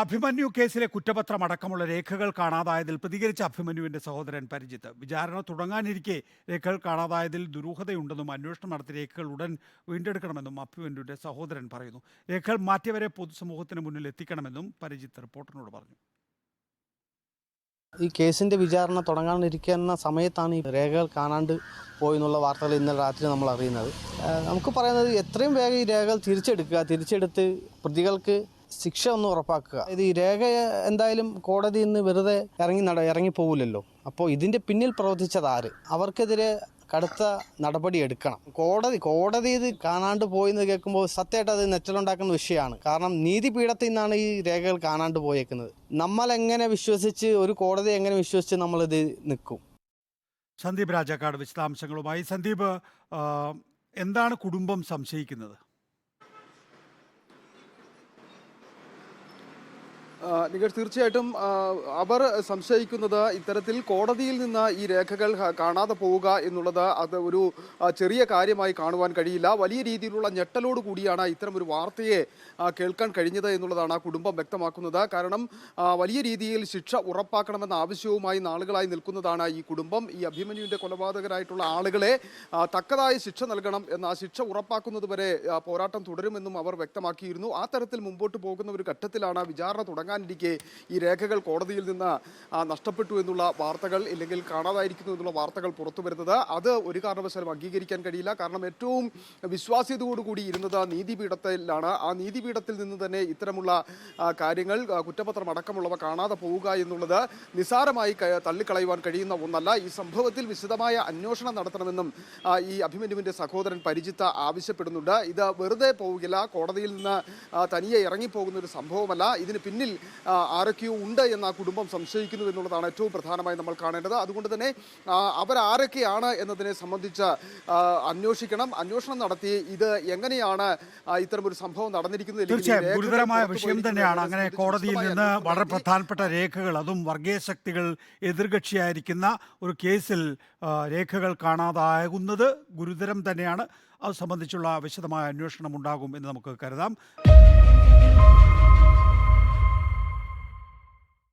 അഭിമന്യു കേസിലെ കുറ്റപത്രം അടക്കമുള്ള രേഖകൾ കാണാതായതിൽ പ്രതികരിച്ച അഭിമന്യുവിന്റെ സഹോദരൻ പരിജിത്ത്. വിചാരണ തുടങ്ങാനിരിക്കെ രേഖകൾ കാണാതായതിൽ ദുരൂഹതയുണ്ടെന്നും അന്വേഷണം നടത്തിയ രേഖകൾ ഉടൻ വീണ്ടെടുക്കണമെന്നും അഭിമന്യുവിന്റെ സഹോദരൻ പറയുന്നു. രേഖകൾ മാറ്റിയവരെ പൊതുസമൂഹത്തിന് മുന്നിൽ എത്തിക്കണമെന്നും പരിജിത്ത് റിപ്പോർട്ടറിനോട് പറഞ്ഞു. ഈ കേസിന്റെ വിചാരണ തുടങ്ങാനിരിക്കുന്ന സമയത്താണ് ഈ രേഖകൾ കാണാണ്ട് പോയെന്നുള്ള വാർത്തകൾ ഇന്നലെ രാത്രി നമ്മൾ അറിയുന്നത് നമുക്ക് പറയുന്നത് എത്രയും വേഗം ഈ രേഖകൾ തിരിച്ചെടുക്കുക തിരിച്ചെടുത്ത് പ്രതികൾക്ക് ശിക്ഷ ഒന്ന് ഉറപ്പാക്കുക. ഇത് ഈ രേഖ എന്തായാലും കോടതിയിൽ നിന്ന് വെറുതെ ഇറങ്ങി നട ഇറങ്ങി പോകില്ലല്ലോ അപ്പോൾ ഇതിന്റെ പിന്നിൽ പ്രവർത്തിച്ചത് ആര്? അവർക്കെതിരെ കടുത്ത നടപടി എടുക്കണം. കോടതി കോടതി ഇത് കാണാണ്ട് പോയെന്ന് കേൾക്കുമ്പോൾ സത്യമായിട്ട് അത് നെറ്റലുണ്ടാക്കുന്ന വിഷയമാണ്. കാരണം നീതിപീഠത്തിൽ നിന്നാണ് ഈ രേഖകൾ കാണാണ്ട് പോയേക്കുന്നത്. നമ്മൾ എങ്ങനെ വിശ്വസിച്ച് ഒരു കോടതി എങ്ങനെ വിശ്വസിച്ച് നമ്മളിത് നിൽക്കും? സന്ദീപ് രാജാക്കാട് വിശദാംശങ്ങളുമായി. സന്ദീപ് എന്താണ് കുടുംബം സംശയിക്കുന്നത്? നികേഷ് തീർച്ചയായിട്ടും അവർ സംശയിക്കുന്നത് ഇത്തരത്തിൽ കോടതിയിൽ നിന്ന് ഈ രേഖകൾ കാണാതെ പോവുക എന്നുള്ളത് അത് ഒരു ചെറിയ കാര്യമായി കാണുവാൻ കഴിയില്ല. വലിയ രീതിയിലുള്ള ഞെട്ടലോട് കൂടിയാണ് ഇത്തരം ഒരു വാർത്തയെ കേൾക്കാൻ കഴിഞ്ഞത് എന്നുള്ളതാണ് ആ കുടുംബം വ്യക്തമാക്കുന്നത്. കാരണം വലിയ രീതിയിൽ ശിക്ഷ ഉറപ്പാക്കണമെന്ന ആവശ്യവുമായി നാളുകളായി നിൽക്കുന്നതാണ് ഈ കുടുംബം. ഈ അഭിമന്യുവിന്റെ കൊലപാതകരായിട്ടുള്ള ആളുകളെ തക്കതായ ശിക്ഷ നൽകണം എന്ന ആ ശിക്ഷ ഉറപ്പാക്കുന്നത് വരെ പോരാട്ടം തുടരുമെന്നും അവർ വ്യക്തമാക്കിയിരുന്നു. ആ തരത്തിൽ മുമ്പോട്ട് പോകുന്ന ഒരു ഘട്ടത്തിലാണ് വിചാരണ തുടങ്ങാനിരിക്കെ ഈ രേഖകൾ കോടതിയിൽ നിന്ന് നഷ്ടപ്പെട്ടു എന്നുള്ള വാർത്തകൾ ഇല്ലെങ്കിൽ കാണാതായിരിക്കുന്നു എന്നുള്ള വാർത്തകൾ പുറത്തു വരുന്നത്. അത് ഒരു കാരണവശാലും അംഗീകരിക്കാൻ കഴിയില്ല. കാരണം ഏറ്റവും വിശ്വാസ്യതയോടുകൂടി ഇരുന്നത് നീതിപീഠത്തിലാണ്. ആ നീതിപീഠത്തിൽ നിന്ന് തന്നെ ഇത്തരമുള്ള കാര്യങ്ങൾ കുറ്റപത്രം അടക്കമുള്ളവ കാണാതെ പോവുക എന്നുള്ളത് നിസാരമായി തള്ളിക്കളയുവാൻ കഴിയുന്ന ഒന്നല്ല. ഈ സംഭവത്തിൽ വിശദമായ അന്വേഷണം നടത്തണമെന്നും ഈ അഭിമന്യുവിന്റെ സഹോദരൻ പരിജിത്ത ആവശ്യപ്പെടുന്നുണ്ട്. ഇത് വെറുതെ പോവുകയില്ല. കോടതിയിൽ നിന്ന് തനിയെ ഇറങ്ങിപ്പോകുന്ന ഒരു സംഭവമല്ല. ഇതിന് പിന്നിൽ ആരൊക്കെയോ ഉണ്ട് എന്ന് ആ കുടുംബം സംശയിക്കുന്നു എന്നുള്ളതാണ് ഏറ്റവും പ്രധാനമായി നമ്മൾ കാണേണ്ടത്. അതുകൊണ്ട് തന്നെ അവർ അവരാരൊക്കെയാണ് എന്നതിനെ സംബന്ധിച്ച് അന്വേഷിക്കണം. അന്വേഷണം നടത്തി ഇത് എങ്ങനെയാണ് ഇത്തരം ഇത്തരമൊരു സംഭവം നടന്നിരിക്കുന്നത് തീർച്ചയായും. ഗുരുതരമായ വിഷയം തന്നെയാണ്. അങ്ങനെ കോടതിയിൽ നിന്ന് വളരെ പ്രധാനപ്പെട്ട രേഖകൾ അതും വർഗീയ ശക്തികൾ എതിർകക്ഷിയായിരിക്കുന്ന ഒരു കേസിൽ രേഖകൾ കാണാതാകുന്നത് ഗുരുതരം തന്നെയാണ്. അത് സംബന്ധിച്ചുള്ള വിശദമായ അന്വേഷണം ഉണ്ടാകും എന്ന് നമുക്ക് കരുതാം.